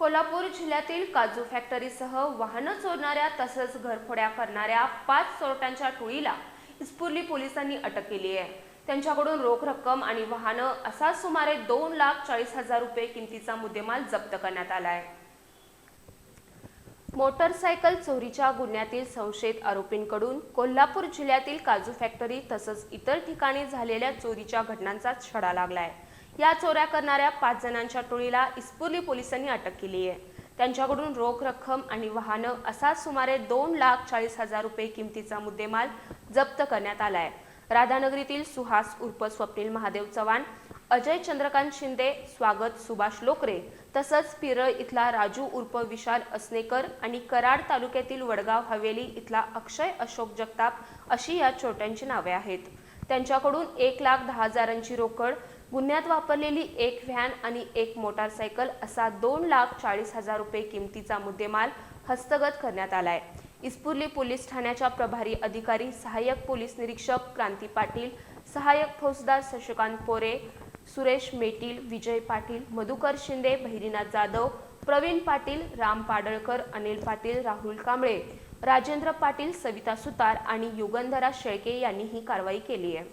कोल्हापूर जिल्ह्यातील काजू फॅक्टरीसह वाहनं चोरणाऱ्या तसंच घरफोड्या करणाऱ्या पाच चोरट्यांच्या टोळीला इस्पुर्ली पोलिसांनी अटक केली आहे. त्यांच्याकडून रोख रक्कम आणि वाहनं असा सुमारे दोन लाख चाळीस हजार रुपये किमतीचा मुद्देमाल जप्त करण्यात आला आहे. मोटरसायकल चोरीच्या गुन्ह्यातील संशयित आरोपींकडून कोल्हापूर जिल्ह्यातील काजू फॅक्टरी तसंच इतर ठिकाणी झालेल्या चोरीच्या घटनांचा छडा लागलाय. या चोऱ्या करणाऱ्या पाच जणांच्या टोळीला इस्पुर्ली पोलिसांनी अटक केली आहे. त्यांच्याकडून रोख रक्कम आणि वाहनं असा सुमारे दोन लाख चाळीस हजार रुपये किमतीचा मुद्देमाल जप्त करण्यात आलाय. राधानगरीतील सुहास उर्फ स्वप्नील महादेव चव्हाण अजय चंद्रकांत शिंदे स्वागत सुभाष लोकरे तसंच पिरळ इथला राजू उर्फ विशाल असनेकर आणि कराड तालुक्यातील वडगाव हवेली इथला अक्षय अशोक जगताप अशी या छोट्यांची नावे आहेत. त्यांच्याकडून एक लाख दहा हजारांची रोकड गुन्ह्यात वापरलेली एक व्हॅन आणि एक मोटारसायकल असा दोन लाख चाळीस हजार रुपये किमतीचा मुद्देमाल हस्तगत करण्यात आलाय. इस्पुर्ली पोलीस ठाण्याच्या प्रभारी अधिकारी सहाय्यक पोलीस निरीक्षक क्रांती पाटील सहाय्यक फौजदार शशिकांत पोरे सुरेश मेटील विजय पाटील मधुकर शिंदे बहिरीनाथ जाधव प्रवीण पाटील राम पाडळकर अनिल पाटील राहुल कांबळे राजेंद्र पाटील सविता सुतार आणि युगंधरा शेळके यांनी ही कारवाई केली आहे.